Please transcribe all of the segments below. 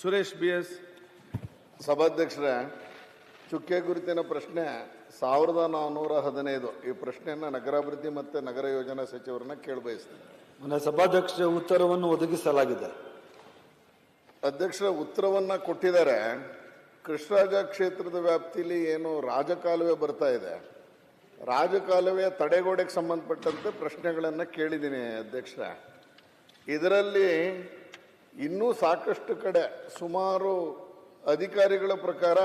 Suresh B S. ಸಭಾಧ್ಯಕ್ಷರೇ ಚುಕ್ಕೆ ಗುರುತಿನ ಪ್ರಶ್ನೆ ಸಾವಿರದ ನಾನ್ನೂರ ಹದಿನೈದು. ಈ ಪ್ರಶ್ನೆಯನ್ನು ನಗರಾಭಿವೃದ್ಧಿ ಮತ್ತು ನಗರ ಯೋಜನಾ ಸಚಿವರನ್ನ ಕೇಳಬಯಸ್ತೀನಿ. ಮನೆ ಸಭಾಧ್ಯಕ್ಷರ ಉತ್ತರವನ್ನು ಒದಗಿಸಲಾಗಿದೆ. ಅಧ್ಯಕ್ಷರ ಉತ್ತರವನ್ನು ಕೊಟ್ಟಿದ್ದಾರೆ. ಕೃಷ್ಣರಾಜ ಕ್ಷೇತ್ರದ ವ್ಯಾಪ್ತಿಯಲ್ಲಿ ಏನು ರಾಜಕಾಲುವೆ ಬರ್ತಾ ಇದೆ. ರಾಜಕಾಲುವೆಯ ತಡೆಗೋಡೆಗೆ ಸಂಬಂಧಪಟ್ಟಂತೆ ಪ್ರಶ್ನೆಗಳನ್ನು ಕೇಳಿದ್ದೀನಿ ಅಧ್ಯಕ್ಷರ. ಇದರಲ್ಲಿ ಇನ್ನೂ ಸಾಕಷ್ಟು ಕಡೆ, ಸುಮಾರು ಅಧಿಕಾರಿಗಳ ಪ್ರಕಾರ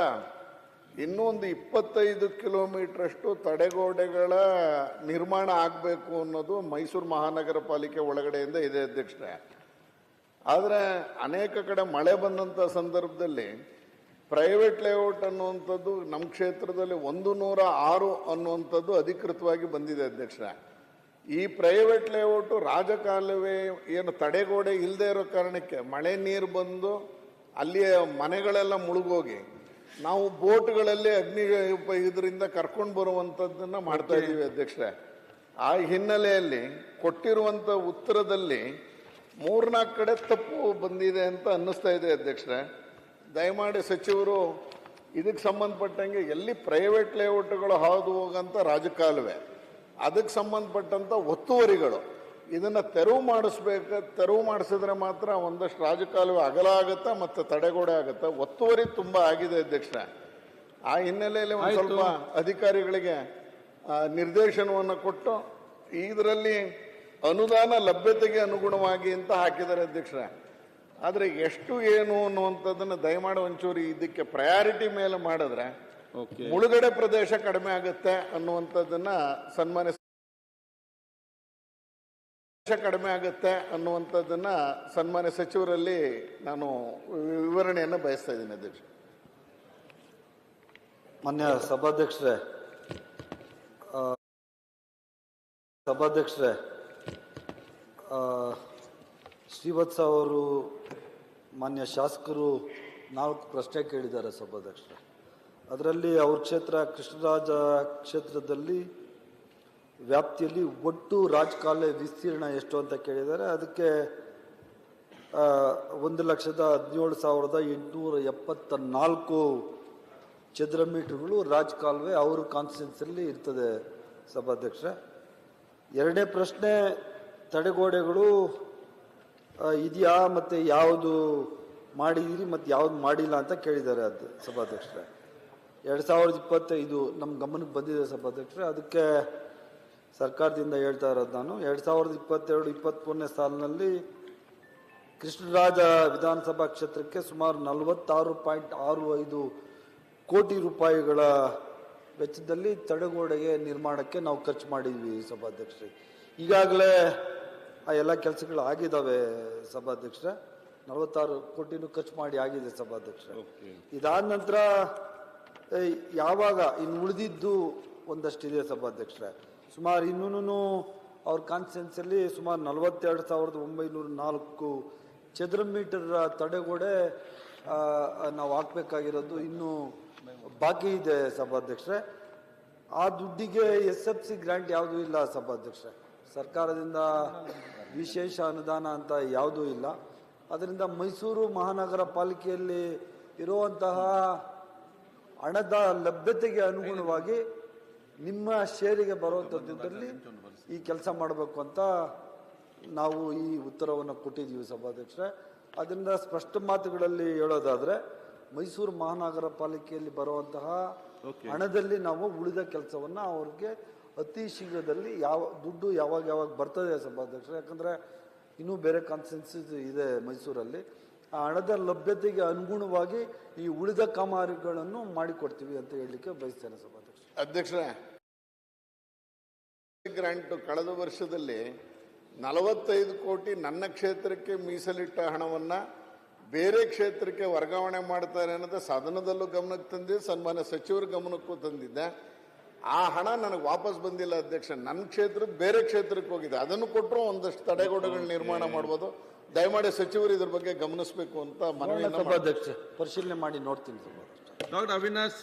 ಇನ್ನೊಂದು ಇಪ್ಪತ್ತೈದು ಕಿಲೋಮೀಟ್ರಷ್ಟು ತಡೆಗೋಡೆಗಳ ನಿರ್ಮಾಣ ಆಗಬೇಕು ಅನ್ನೋದು ಮೈಸೂರು ಮಹಾನಗರ ಪಾಲಿಕೆ ಒಳಗಡೆಯಿಂದ ಇದೆ ಅಧ್ಯಕ್ಷರೇ. ಆದರೆ ಅನೇಕ ಕಡೆ ಮಳೆ ಬಂದಂಥ ಸಂದರ್ಭದಲ್ಲಿ ಪ್ರೈವೇಟ್ ಲೇಔಟ್ ಅನ್ನುವಂಥದ್ದು ನಮ್ಮ ಕ್ಷೇತ್ರದಲ್ಲಿ ಒಂದು ನೂರ ಆರು ಅನ್ನುವಂಥದ್ದು ಅಧಿಕೃತವಾಗಿ ಬಂದಿದೆ ಅಧ್ಯಕ್ಷರೇ. ಈ ಪ್ರೈವೇಟ್ ಲೇಔಟು ರಾಜಕಾಲುವೆ ಏನು ತಡೆಗೋಡೆ ಇಲ್ಲದೆ ಇರೋ ಕಾರಣಕ್ಕೆ ಮಳೆ ನೀರು ಬಂದು ಅಲ್ಲಿಯ ಮನೆಗಳೆಲ್ಲ ಮುಳುಗೋಗಿ ನಾವು ಬೋಟ್ಗಳಲ್ಲಿ ಅಗ್ನಿ ಇದರಿಂದ ಕರ್ಕೊಂಡು ಬರುವಂಥದ್ದನ್ನು ಮಾಡ್ತಾ ಇದ್ದೀವಿ ಅಧ್ಯಕ್ಷರೇ. ಆ ಹಿನ್ನೆಲೆಯಲ್ಲಿ ಕೊಟ್ಟಿರುವಂಥ ಉತ್ತರದಲ್ಲಿ ಮೂರ್ನಾಲ್ಕು ಕಡೆ ತಪ್ಪು ಬಂದಿದೆ ಅಂತ ಅನ್ನಿಸ್ತಾ ಇದೆ ಅಧ್ಯಕ್ಷರೇ. ದಯಮಾಡಿ ಸಚಿವರು ಇದಕ್ಕೆ ಸಂಬಂಧಪಟ್ಟಂಗೆ ಎಲ್ಲಿ ಪ್ರೈವೇಟ್ ಲೇಔಟ್ಗಳು ಹಾದು ಹೋಗಂತ ರಾಜಕಾಲುವೆ. ಅದಕ್ಕೆ ಸಂಬಂಧಪಟ್ಟಂತ ಒತ್ತುವರಿಗಳು. ಇದನ್ನ ತೆರವು ಮಾಡಿಸ್ಬೇಕು ತೆರವು ಮಾಡಿಸಿದ್ರೆ ಮಾತ್ರ ಒಂದಷ್ಟು ರಾಜಕಾಲುವೆ ಅಗಲ ಆಗುತ್ತೆ ಮತ್ತು ತಡೆಗೋಡೆ ಆಗುತ್ತೆ? ಒತ್ತುವರಿ ತುಂಬಾ ಆಗಿದೆ ಅಧ್ಯಕ್ಷ ಆ ಹಿನ್ನೆಲೆಯಲ್ಲಿ ಒಂದು ಸ್ವಲ್ಪ ಅಧಿಕಾರಿಗಳಿಗೆ ಆ, ನಿರ್ದೇಶನವನ್ನು ಕೊಟ್ಟು ಇದರಲ್ಲಿ ಅನುದಾನ ಲಭ್ಯತೆಗೆ ಅನುಗುಣವಾಗಿ ಅಂತ ಹಾಕಿದ್ದಾರೆ ಅಧ್ಯಕ್ಷರ. ಆದರೆ ಎಷ್ಟು ಏನು ಅನ್ನುವಂಥದ್ದನ್ನು ದಯಮಾಡಿ ಒಂಚೂರು ಇದಕ್ಕೆ ಪ್ರಯಾರಿಟಿ ಮೇಲೆ ಮಾಡಿದ್ರೆ ಮುಳುಗಡೆ ಪ್ರದೇಶ ಕಡಿಮೆ ಆಗುತ್ತೆ ಅನ್ನುವಂಥದ್ದನ್ನ ಸನ್ಮಾನ್ಯ ಪ್ರದೇಶ ಕಡಿಮೆ ಆಗುತ್ತೆ ಅನ್ನುವಂಥದ್ದನ್ನ ಸನ್ಮಾನ್ಯ ಸಚಿವರಲ್ಲಿ ನಾನು ವಿವರಣೆಯನ್ನು ಬಯಸ್ತಾ ಇದ್ದೀನಿ ಅಧ್ಯಕ್ಷ. ಮಾನ್ಯ ಸಭಾಧ್ಯಕ್ಷರೇ ಸಭಾಧ್ಯಕ್ಷರೇ ಆ, ಶ್ರೀವತ್ಸ ಅವರು ಮಾನ್ಯ ಶಾಸಕರು ನಾಲ್ಕು ಪ್ರಶ್ನೆ ಕೇಳಿದ್ದಾರೆ ಸಭಾಧ್ಯಕ್ಷರೇ. ಅದರಲ್ಲಿ ಅವ್ರ ಕ್ಷೇತ್ರ, ಕೃಷ್ಣರಾಜ ಕ್ಷೇತ್ರದಲ್ಲಿ ವ್ಯಾಪ್ತಿಯಲ್ಲಿ ಒಟ್ಟು ರಾಜಕಾಲುವೆ ವಿಸ್ತೀರ್ಣ ಎಷ್ಟು ಅಂತ ಕೇಳಿದ್ದಾರೆ. ಅದಕ್ಕೆ ಒಂದು ಲಕ್ಷದ ಹದಿನೇಳು ಸಾವಿರದ ಎಂಟುನೂರ ಎಪ್ಪತ್ತ ನಾಲ್ಕು ಚದರ ಮೀಟರ್ಗಳು ರಾಜಕಾಲುವೆ ಅವ್ರ ಕಾನ್ಸ್ಟಿಟ್ಯೂನ್ಸಲ್ಲಿ ಇರ್ತದೆ ಸಭಾಧ್ಯಕ್ಷ. ಎರಡನೇ ಪ್ರಶ್ನೆ, ತಡೆಗೋಡೆಗಳು ಇದೆಯಾ ಮತ್ತು ಯಾವುದು ಮಾಡಿದ್ದೀರಿ ಮತ್ತು ಯಾವುದು ಮಾಡಿಲ್ಲ ಅಂತ ಕೇಳಿದ್ದಾರೆ ಅದು ಸಭಾಧ್ಯಕ್ಷರೇ. ಎರಡು ಸಾವಿರದ ಇಪ್ಪತ್ತೈದು ನಮ್ಮ ಗಮನಕ್ಕೆ ಬಂದಿದೆ ಸಭಾಧ್ಯಕ್ಷರೇ ಅದಕ್ಕೆ ಸರ್ಕಾರದಿಂದ ಹೇಳ್ತಾ ಇರೋದು ನಾನು. ಎರಡು ಸಾವಿರದ ಇಪ್ಪತ್ತೆರಡು ಇಪ್ಪತ್ತ್ಮೂರನೇ ಸಾಲಿನಲ್ಲಿ ಕೃಷ್ಣರಾಜ ವಿಧಾನಸಭಾ ಕ್ಷೇತ್ರಕ್ಕೆ ಸುಮಾರು ನಲವತ್ತಾರು ಪಾಯಿಂಟ್ ಆರು ಐದು ಕೋಟಿ ರೂಪಾಯಿಗಳ ವೆಚ್ಚದಲ್ಲಿ ತಡೆಗೋಡೆಗೆ ನಿರ್ಮಾಣಕ್ಕೆ ನಾವು ಖರ್ಚು ಮಾಡಿದ್ವಿ ಸಭಾಧ್ಯಕ್ಷರೇ ಈಗಾಗಲೇ ಆ ಎಲ್ಲ ಕೆಲಸಗಳು ಆಗಿದ್ದಾವೆ ಸಭಾಧ್ಯಕ್ಷರ ನಲವತ್ತಾರು ಕೋಟಿನೂ ಖರ್ಚು ಮಾಡಿ ಆಗಿದೆ ಸಭಾಧ್ಯಕ್ಷರೇ ಇದಾದ ನಂತರ ಯಾವಾಗ ಇನ್ನು ಉಳಿದಿದ್ದು ಒಂದಷ್ಟಿದೆ ಸಭಾಧ್ಯಕ್ಷರೇ. ಸುಮಾರು ಇನ್ನೂ ಅವ್ರ ಕಾನ್ಸ್ಟಿಟ್ಯೂನ್ಸಲ್ಲಿ ಸುಮಾರು ನಲವತ್ತೆರಡು ಸಾವಿರದ ಒಂಬೈನೂರ ನಾಲ್ಕು ಚದರ ಮೀಟರ್ ತಡೆಗೋಡೆ ನಾವು ಹಾಕ್ಬೇಕಾಗಿರೋದು ಇನ್ನೂ ಬಾಕಿ ಇದೆ ಸಭಾಧ್ಯಕ್ಷರೇ. ಆ ದುಡ್ಡಿಗೆ ಎಸ್ ಎಫ್ ಸಿ ಗ್ರ್ಯಾಂಟ್ ಯಾವುದೂ ಇಲ್ಲ ಸಭಾಧ್ಯಕ್ಷರೇ. ಸರ್ಕಾರದಿಂದ ವಿಶೇಷ ಅನುದಾನ ಅಂತ ಯಾವುದೂ ಇಲ್ಲ. ಅದರಿಂದ ಮೈಸೂರು ಮಹಾನಗರ ಪಾಲಿಕೆಯಲ್ಲಿ ಇರುವಂತಹ ಹಣದ ಲಭ್ಯತೆಗೆ ಅನುಗುಣವಾಗಿ ನಿಮ್ಮ ಶೇರಿಗೆ ಬರುವಂಥ ದುಡ್ಡಲ್ಲಿ ಈ ಕೆಲಸ ಮಾಡಬೇಕು ಅಂತ ನಾವು ಈ ಉತ್ತರವನ್ನು ಕೊಟ್ಟಿದ್ದೀವಿ ಸಭಾಧ್ಯಕ್ಷರೇ. ಅದರಿಂದ ಸ್ಪಷ್ಟ ಮಾತುಗಳಲ್ಲಿ ಹೇಳೋದಾದ್ರೆ ಮೈಸೂರು ಮಹಾನಗರ ಪಾಲಿಕೆಯಲ್ಲಿ ಬರುವಂತಹ ಹಣದಲ್ಲಿ ನಾವು ಉಳಿದ ಕೆಲಸವನ್ನು ಅವ್ರಿಗೆ ಅತಿ ಶೀಘ್ರದಲ್ಲಿ ಯಾವ ದುಡ್ಡು ಯಾವಾಗ ಯಾವಾಗ ಬರ್ತದೆ ಸಭಾಧ್ಯಕ್ಷರೇ. ಯಾಕಂದ್ರೆ ಇನ್ನೂ ಬೇರೆ ಕಾನ್ಸ್ಟೆನ್ಸೀಸ್ ಇದೆ ಮೈಸೂರಲ್ಲಿ. ಆ ಹಣದ ಲಭ್ಯತೆಗೆ ಅನುಗುಣವಾಗಿ ಈ ಉಳಿದ ಕಾಮಗಾರಿಗಳನ್ನು ಮಾಡಿಕೊಡ್ತೀವಿ ಅಂತ ಹೇಳಲಿಕ್ಕೆ ಬಯಸ್ತೇನೆ ಸಭಾಧ್ಯಕ್ಷ ಅಧ್ಯಕ್ಷರೇ, ಗ್ರಾಂಟ್ ಕಳೆದ ವರ್ಷದಲ್ಲಿ ನಲವತ್ತೈದು ಕೋಟಿ ನನ್ನ ಕ್ಷೇತ್ರಕ್ಕೆ ಮೀಸಲಿಟ್ಟ ಹಣವನ್ನ ಬೇರೆ ಕ್ಷೇತ್ರಕ್ಕೆ ವರ್ಗಾವಣೆ ಮಾಡ್ತಾರೆ ಅನ್ನೋದು ಸದನದಲ್ಲೂ ಗಮನಕ್ಕೆ ತಂದಿದ್ದೆ ಸನ್ಮಾನ್ಯ ಸಚಿವರ ಗಮನಕ್ಕೂ ತಂದಿದ್ದೆ. ಆ ಹಣ ನನಗೆ ವಾಪಸ್ ಬಂದಿಲ್ಲ ಅಧ್ಯಕ್ಷ. ನನ್ನ ಕ್ಷೇತ್ರದ ಬೇರೆ ಕ್ಷೇತ್ರಕ್ಕೆ ಹೋಗಿದೆ. ಅದನ್ನು ಕೊಟ್ಟರು ಒಂದಷ್ಟು ತಡೆಗೋಡೆಗಳ ನಿರ್ಮಾಣ ಮಾಡ್ಬೋದು. ದಯಮಾಡಿ ಸಚಿವರು ಇದ್ರ ಬಗ್ಗೆ ಗಮನಿಸಬೇಕು ಅಂತ ಮನವಿ ಪರಿಶೀಲನೆ ಮಾಡಿ ನೋಡ್ತೀನಿ ಡಾಕ್ಟರ್ ಅವಿನಾಶ್